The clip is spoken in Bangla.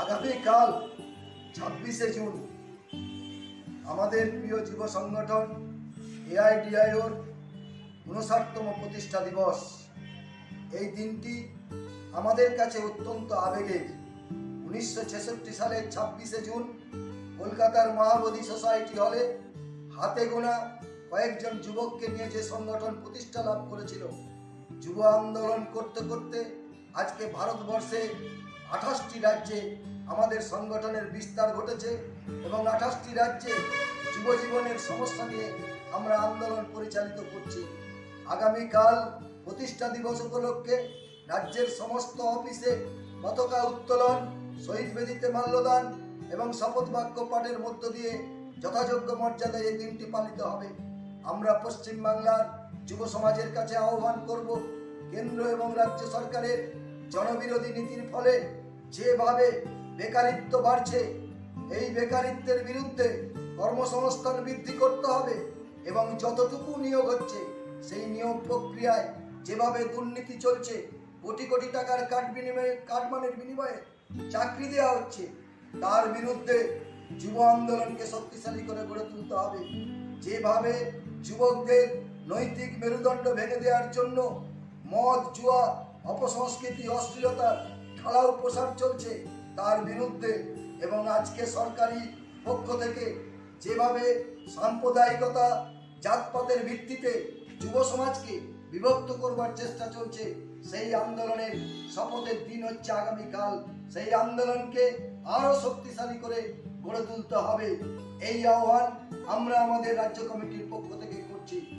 আগামীকাল ছাব্বিশে জুন আমাদের প্রিয় যুব সংগঠন এআইডিআইওর উনষাটতম প্রতিষ্ঠা দিবস। এই দিনটি আমাদের কাছে অত্যন্ত আবেগের। উনিশশো ছেষট্টি সালের ছাব্বিশে জুন কলকাতার মহাবোধি সোসাইটি হলে হাতে গোনা কয়েকজন যুবককে নিয়ে যে সংগঠন প্রতিষ্ঠা লাভ করেছিল, যুব আন্দোলন করতে করতে আজকে ভারতবর্ষে আঠাশটি রাজ্যে আমাদের সংগঠনের বিস্তার ঘটেছে এবং আঠাশটি রাজ্যে যুব জীবনের সমস্যা নিয়ে আমরা আন্দোলন পরিচালিত করছি। আগামীকাল প্রতিষ্ঠা দিবস উপলক্ষে রাজ্যের সমস্ত অফিসে পতাকা উত্তোলন, শহীদ বেদিতে মাল্যদান এবং শপথ বাক্য পাঠের মধ্য দিয়ে যথাযোগ্য মর্যাদায় এই দিনটি পালিত হবে। আমরা পশ্চিমবাংলার যুব সমাজের কাছে আহ্বান করব কেন্দ্র এবং রাজ্য সরকারের জনবিরোধী নীতির ফলে যেভাবে বেকারিত্ব বাড়ছে, এই বেকারিত্বের বিরুদ্ধে কর্মসংস্থান বৃদ্ধি করতে হবে এবং যতটুকু নিয়োগ হচ্ছে, সেই নিয়োগ প্রক্রিয়ায় যেভাবে দুর্নীতি চলছে, কোটি কোটি টাকার কাঠ বিনিময়ে কাঠমানের বিনিময়ে চাকরি দেওয়া হচ্ছে, তার বিরুদ্ধে যুব আন্দোলনকে শক্তিশালী করে গড়ে তুলতে হবে। যেভাবে যুবকদের নৈতিক মেরুদণ্ড ভেঙে দেওয়ার জন্য মদ, জুয়া, অপসংস্কৃতি অশ্লীলতার ঢালাও প্রসার চলছে তার বিরুদ্ধে এবং আজকে সরকারি পক্ষ থেকে যেভাবে সাম্প্রদায়িকতা, জাতপাতের ভিত্তিতে যুব সমাজকে বিভক্ত করবার চেষ্টা চলছে, সেই আন্দোলনের শপথের দিন হচ্ছে আগামীকাল। সেই আন্দোলনকে আরও শক্তিশালী করে গড়ে তুলতে হবে। এই আহ্বান আমরা আমাদের রাজ্য কমিটির পক্ষ